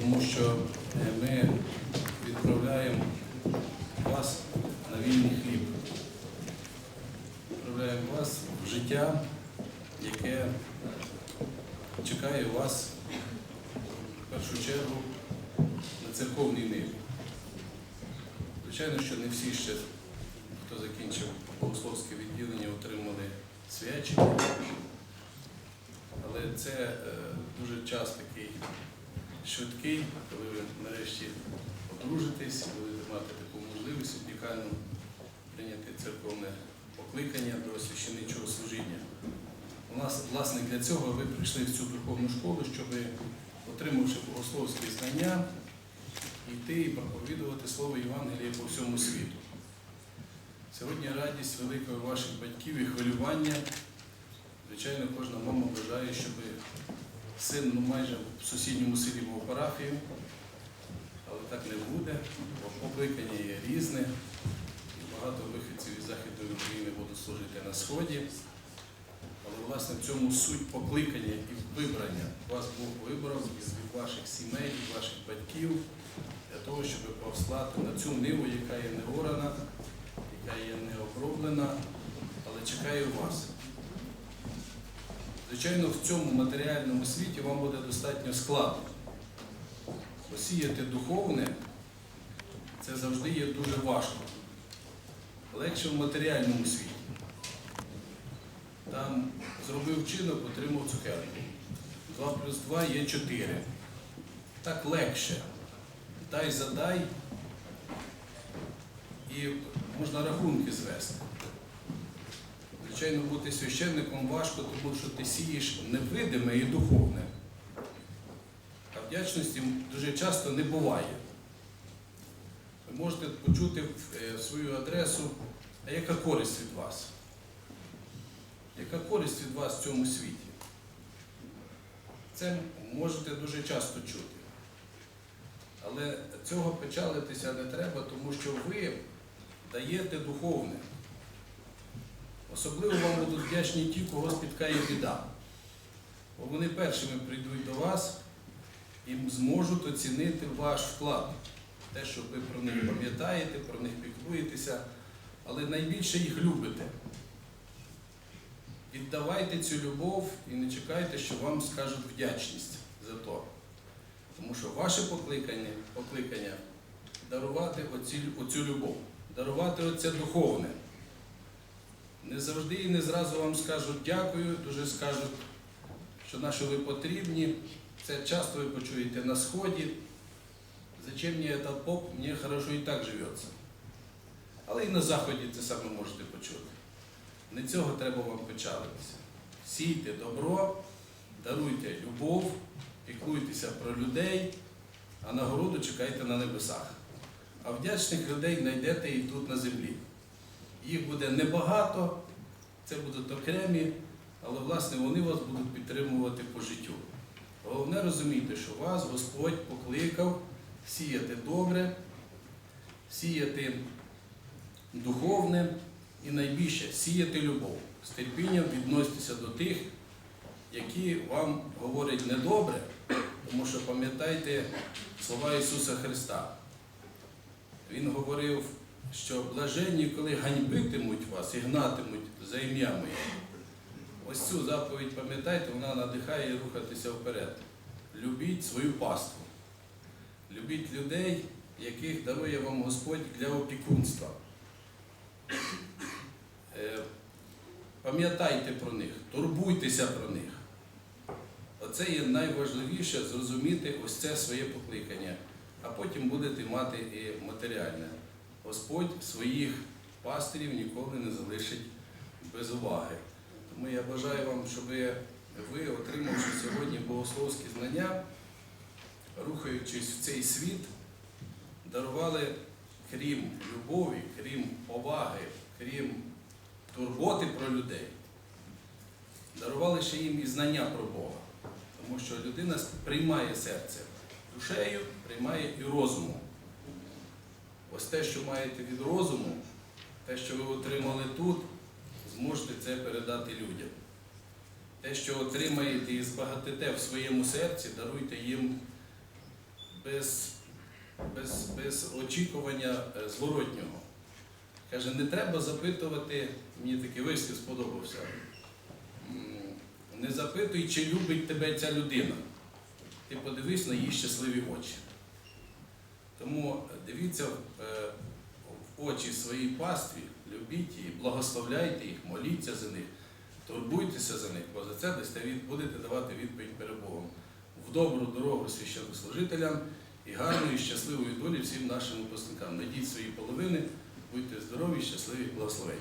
тому що е, ми відправляємо вас на вільний хліб. Відправляємо вас в життя, яке чекає вас в першу чергу на церковній ниві. Звичайно, що не всі ще, хто закінчив богословське відділення, отримали свячення, це е, дуже час такий швидкий, коли ви нарешті одружитесь, будете мати таку можливість унікальну прийняти церковне покликання до священичого служіння. У нас, власне, для цього ви прийшли в цю духовну школу, щоб, отримавши богословські знання, йти і проповідувати Слово Євангелія по всьому світу. Сьогодні радість велика ваших батьків і хвилювання. Звичайно, кожна мама бажає, щоб син ну, майже в сусідньому селі був парафію, але так не буде, покликання є різне. Багато вихідців із Західної України будуть служити на Сході. Але власне в цьому суть покликання і вибрання. Вас Бог вибрав від ваших сімей, від ваших батьків, для того, щоб повслати на цю ниву, яка є не орана, яка є не оброблена, але чекає вас. Звичайно, в цьому матеріальному світі вам буде достатньо складно. Посіяти духовне це завжди є дуже важко. Легше в матеріальному світі. Там зробив вчинок, отримав цукерку. 2 плюс 2 є 4. Так легше. Дай задай і можна рахунки звести. Звичайно, бути священником важко, тому що ти сієш невидиме і духовне. А вдячності дуже часто не буває. Ви можете почути е, свою адресу, а яка користь від вас? Яка користь від вас в цьому світі? Це можете дуже часто чути. Але цього печалитися не треба, тому що ви даєте духовне. Особливо вам будуть вдячні ті, кого спіткає біда. Бо вони першими прийдуть до вас і зможуть оцінити ваш вклад. Те, що ви про них пам'ятаєте, про них піклуєтеся, але найбільше їх любите. Віддавайте цю любов і не чекайте, що вам скажуть вдячність за то. Тому що ваше покликання, покликання дарувати оці, оцю любов, дарувати оце духовне. Не завжди і не зразу вам скажуть дякую, дуже скажуть, що на що ви потрібні. Це часто ви почуєте на сході. Зачем мені этот поп, мені хорошо і так живеться. Але і на заході це саме можете почути. Не цього треба вам печалитися. Сійте добро, даруйте любов, піклуйтеся про людей, а нагороду чекайте на небесах. А вдячних людей знайдете і тут на землі. Їх буде небагато, це будуть окремі, але власне вони вас будуть підтримувати по життю. Головне розумійте, що вас Господь покликав сіяти добре, сіяти духовне і найбільше сіяти любов. З терпінням відноситися до тих, які вам говорять недобре, тому що пам'ятайте слова Ісуса Христа. Він говорив, що блаженні, коли ганьбитимуть вас і гнатимуть за ім'я моє. Ось цю заповідь пам'ятайте, вона надихає рухатися вперед. Любіть свою паству. Любіть людей, яких дарує вам Господь для опікунства. Е, Пам'ятайте про них, турбуйтеся про них. Оце є найважливіше зрозуміти ось це своє покликання, а потім будете мати і матеріальне. Господь своїх пастирів ніколи не залишить без уваги. Тому я бажаю вам, щоб ви, отримавши сьогодні богословські знання, рухаючись в цей світ, дарували, крім любові, крім поваги, крім турботи про людей, дарували ще їм і знання про Бога. Тому що людина приймає серце душею, приймає і розумом. Ось те, що маєте від розуму, те, що ви отримали тут, зможете це передати людям. Те, що отримаєте і збагатите в своєму серці, даруйте їм без, без, без очікування е, зворотнього. Каже, не треба запитувати, мені такий вислів сподобався. Не запитуй, чи любить тебе ця людина. Ти подивись на її щасливі очі. Тому дивіться е, в очі своїй пастві, любіть її, благословляйте їх, моліться за них, турбуйтеся за них, бо за це будете давати відповідь перед Богом. В добру дорогу священнослужителям і гарної, щасливої долі всім нашим випускникам. Найдіть свої половини, будьте здорові, щасливі, благословені.